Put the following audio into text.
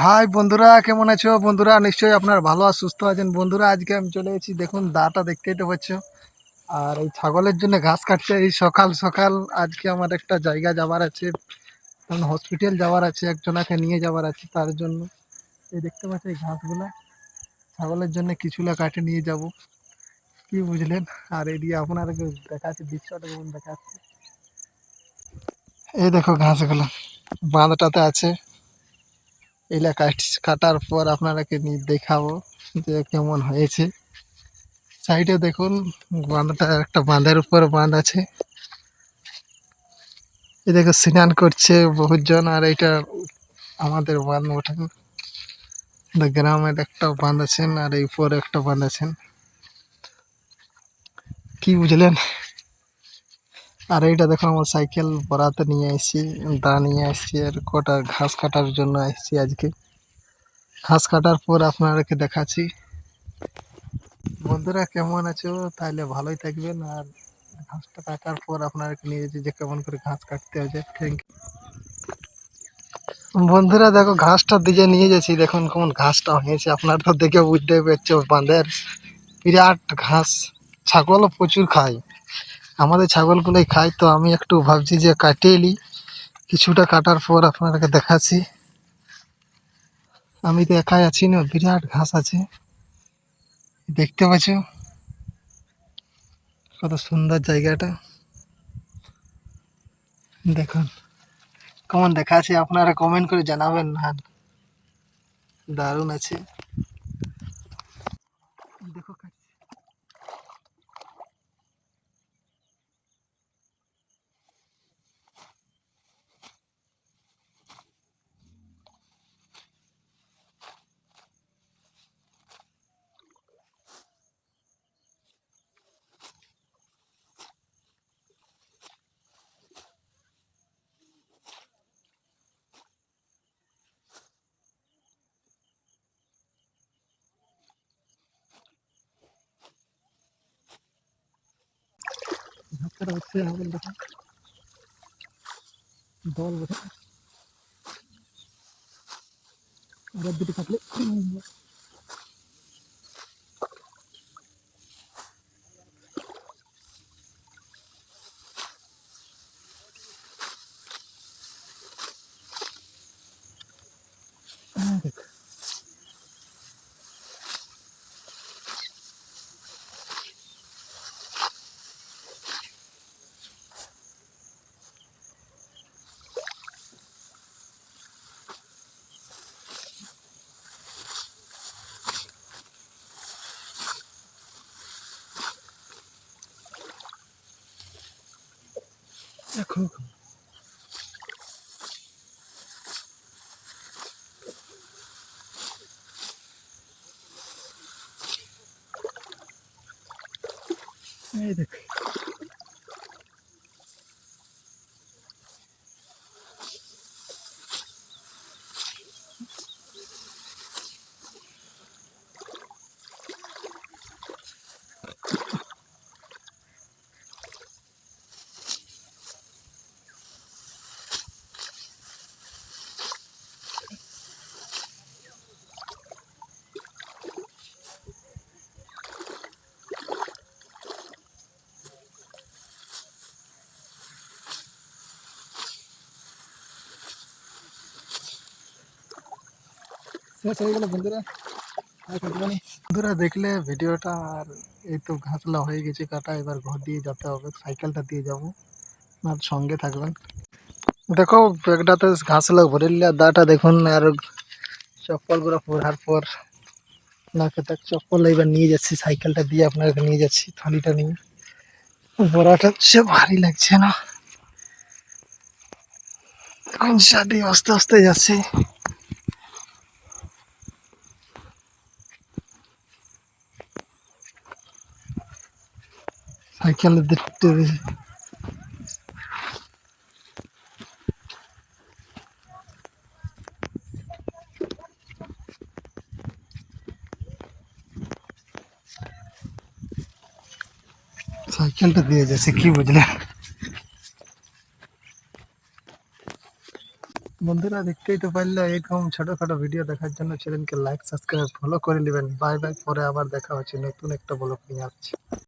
High বন্ধুরা, কেমন আছো? বন্ধুরা, নিশ্চয়ই আপনার ভালো আর সুস্থ আছেন। বন্ধুরা, আজকে আমি চলে এসেছি। দেখুন দাটা দেখতেই তো পাচ্ছ। আর এই ছাগলের জন্য ঘাস কাটছে। এই সকাল সকাল আজকে আমার একটা জায়গা যাওয়ার আছে। কারণ হসপিটাল যাওয়ার আছে, একজনাকে নিয়ে যাওয়ার আছে তার জন্য। এই দেখতে পাচ্ছ এই ঘাসগুলা। ছাগলের জন্য কিছুলা কাটে নিয়ে যাব। কি বুঝলেন? আর এদিকে আপনাদেরকে দেখাচ্ছি, দৃশ্যটা দেখাচ্ছে। এই দেখো ঘাসগুলো, বাঁধটাতে আছে। এগুলা কাট- কাটার পর আপনারাকে নিয়ে দেখাবো যে কেমন হয়েছে। সাইডে দেখুন, বাঁধটা একটা বাঁধের উপর বাঁধ আছে। এই দেখো স্নান করছে বহুজন আর এটা আমাদের বাঁধ ওঠেন গ্রামের একটা বাঁধ আছেন আর এই উপরে একটা বাঁধ আছেন। কি বুঝলেন? আর এইটা দেখো আমার সাইকেল বরাতে নিয়ে এসেছি দা নিয়ে এসেছি আর কটা ঘাস কাটার জন্য এসেছি আজকে। ঘাস কাটার পর আপনাদেরকে দেখাচ্ছি। বন্ধুরা, কেমন আছো? তাহলে ভালোই থাকবেন। আর ঘাসটা কাটার পর আপনাদেরকে নিয়ে যাচ্ছি যে কেমন করে ঘাস কাটতে হয়েছে থ্যাংক ইউ বন্ধুরা, দেখো, ঘাসটা দিকে নিয়ে যাচ্ছি। দেখুন কেমন ঘাসটা হয়েছে। আপনারা তো দেখে বুঝতে পারছ, বাঁধের বিরাট ঘাস। ছাগলও প্রচুর খায়। আমাদের ছাগলগুলোই খায়, তো আমি একটু ভাবছি যে কাটিয়ে নিই। কিছুটা কাটার পর আপনাদেরকে দেখাচ্ছি। আমি তো একাই আছি না, বিরাট ঘাস আছে। দেখতে পাচ্ছ? কত সুন্দর জায়গাটা। দেখুন, কেমন দেখাচ্ছে, আপনারা কমেন্ট করে জানাবেন না। দারুণ আছে। ঘাসটা হচ্ছে আমাদের দেখুন দল বোধ আর দুটি কাটলে দেখো। এই দেখো বন্ধুরা। বন্ধুরা দেখলে ভিডিওটা আর এই তো ঘাসলা হয়ে গেছে কাটা, এবার ঘর দিয়ে যেতে হবে সাইকেলটা দিয়ে যাব। আর সঙ্গে থাকবেন। দেখো ব্যাগটাতে ঘাসলা ভরে দাটা দেখুন, আর চপ্পলগুলো পরার পর নাকে তাক চপ্পল এবার নিয়ে যাচ্ছি সাইকেলটা দিয়ে আপনাকে নিয়ে যাচ্ছি, থালিটা নিয়ে। বড়াটা সে ভারী লাগছে না। আস্তে আস্তে যাচ্ছি। সাইকেল দেখতে সাইকেলটা দিয়ে যাচ্ছে কি বুঝলে বন্ধু বন্ধুরা, দেখতেই তো পারলে, এরকম ছোটখাটো ভিডিও দেখার জন্য চ্যানেলকে লাইক সাবস্ক্রাইব ফলো করে নেবেন। বাই বাই পরে আবার দেখা হচ্ছে নতুন একটা ব্লগ নিয়ে আসছি।